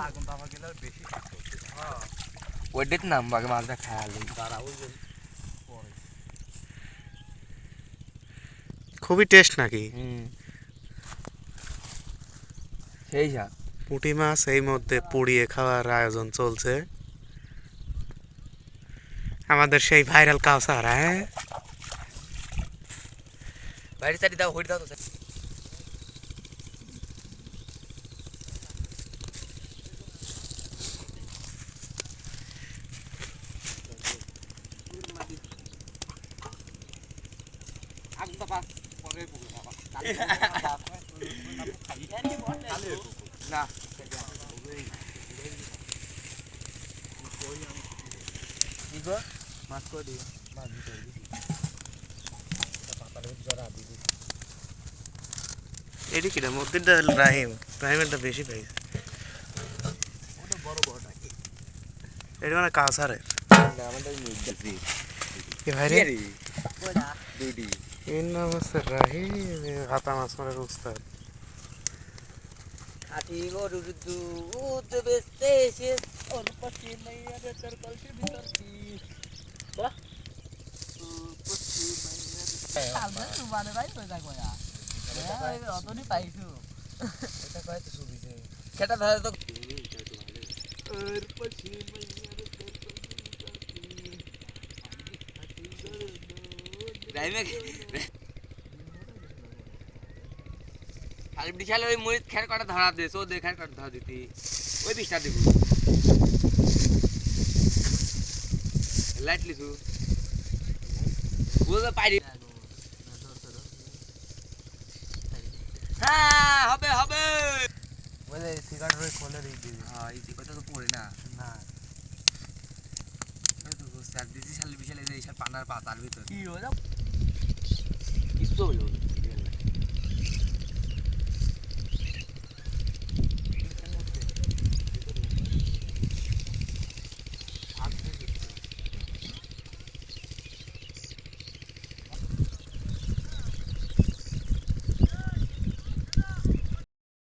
আগুন তাপা গেলে আর বেশি ওইটাই তো নাম বাগে মাছটা ওই খুবই টেস্ট নাকি? হুম। সেই যা। পুঁটি মাছ এই মধ্যে পুড়িয়ে খাওয়ার আয়োজন চলছে। আমাদের সেই ভাইরাল কাউসার হ্যাঁ? বাইরে চারি দাও হইট দাও তো মাছ করে দিও মাছ দিতে হবে এটি কিনা মধ্যেটা রাহিম রাহিমেরটা বেশি পাইছে এটা মানে কাউসারের আমাদের মিট দিছি এ ভাই রে দুইটি এর নাম হচ্ছে রাহিম এ হাতা মাছ মারের উস্তাদ আটি গরুর দুধ আর বিশাল ওই মরিচ খের কটা ধরা দিস ও দেখে খের কটা ধরা দিতি। ওই বিষটা দিব। লাইট লিসু বুঝতে পারি। হ্যাঁ হবে হবে। বলে সিগারেট ওই খোলে দিয়ে দিবি। হ্যাঁ এই কথা তো পড়ে না। না। স্যার দিদি শালি বিশাল এই যে পানার পাতার ভিতর। কি হলো? কিছু বলো